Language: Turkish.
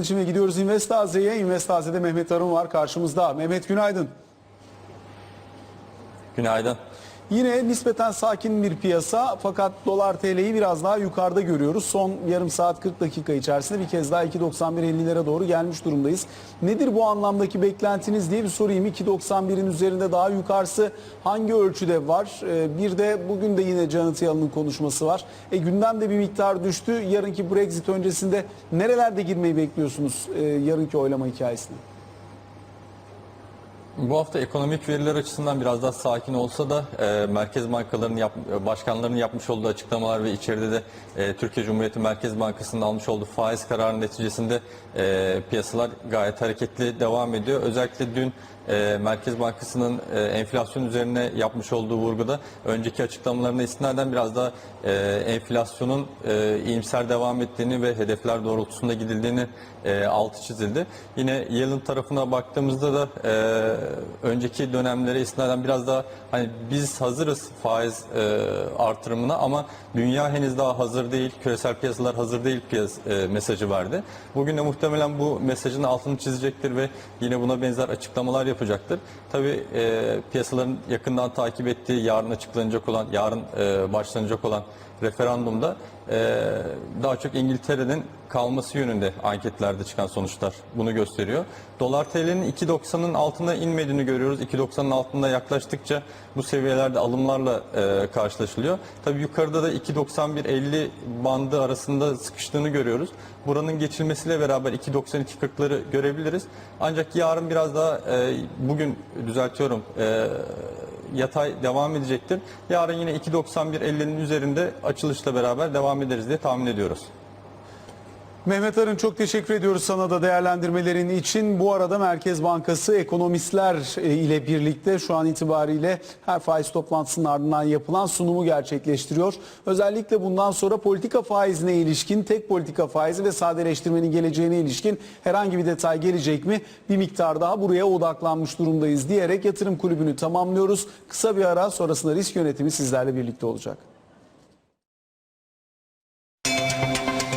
Aydın için ve gidiyoruz Investaze'ye. Investaze'de Mehmet Arın var karşımızda. Mehmet günaydın. Günaydın. Yine nispeten sakin bir piyasa fakat dolar TL'yi biraz daha yukarıda görüyoruz. Son yarım saat 40 dakika içerisinde bir kez daha 2.91.50'lere doğru gelmiş durumdayız. Nedir bu anlamdaki beklentiniz diye bir sorayım. 2.91'in üzerinde daha yukarısı hangi ölçüde var? Ee, Bir de bugün de yine Janet Yellen'ın konuşması var. E, gündemde bir miktar düştü. Yarınki Brexit öncesinde nerelerde girmeyi bekliyorsunuz e, yarınki oylama hikayesine? Bu hafta ekonomik veriler açısından biraz daha sakin olsa da e, merkez bankalarının yap, başkanlarının yapmış olduğu açıklamalar ve içeride de e, Türkiye Cumhuriyeti Merkez Bankası'nın almış olduğu faiz kararı neticesinde e, piyasalar gayet hareketli devam ediyor. Özellikle dün e, Merkez Bankası'nın e, enflasyon üzerine yapmış olduğu vurguda önceki açıklamalarına istinaden biraz daha e, enflasyonun e, iyimser devam ettiğini ve hedefler doğrultusunda gidildiğini e, altı çizildi. Yine Yellen tarafına baktığımızda da e, önceki dönemlere istinaden biraz daha hani biz hazırız faiz e, artırımına ama dünya henüz daha hazır değil, küresel piyasalar hazır değil piyas e, mesajı verdi. Bugün de muhtemelen bu mesajın altını çizecektir ve yine buna benzer açıklamalar yapacaktır. Tabii e, piyasaların yakından takip ettiği yarın açıklanacak olan, yarın e, başlanacak olan referandumda e, daha çok İngiltere'nin kalması yönünde anketlerde çıkan sonuçlar bunu gösteriyor. Dolar TL'nin 2.90'ın altına inmediğini görüyoruz. 2.90'ın altında yaklaştıkça bu seviyelerde alımlarla e, karşılaşılıyor. Tabii yukarıda da 2.91-50 bandı arasında sıkıştığını görüyoruz. Buranın geçilmesiyle beraber 2.92-40'ları görebiliriz. Ancak yarın biraz daha e, bugün düzeltiyorum e, yatay devam edecektir. Yarın yine 2.91-50'nin üzerinde açılışla beraber devam ederiz diye tahmin ediyoruz. Mehmet Arın çok teşekkür ediyoruz sana da değerlendirmelerin için. Bu arada Merkez Bankası ekonomistler e, ile birlikte şu an itibariyle her faiz toplantısının ardından yapılan sunumu gerçekleştiriyor. Özellikle bundan sonra politika faizine ilişkin, tek politika faizi ve sadeleştirmenin geleceğine ilişkin herhangi bir detay gelecek mi? Bir miktar daha buraya odaklanmış durumdayız diyerek yatırım kulübünü tamamlıyoruz. Kısa bir ara sonrasında risk yönetimi sizlerle birlikte olacak.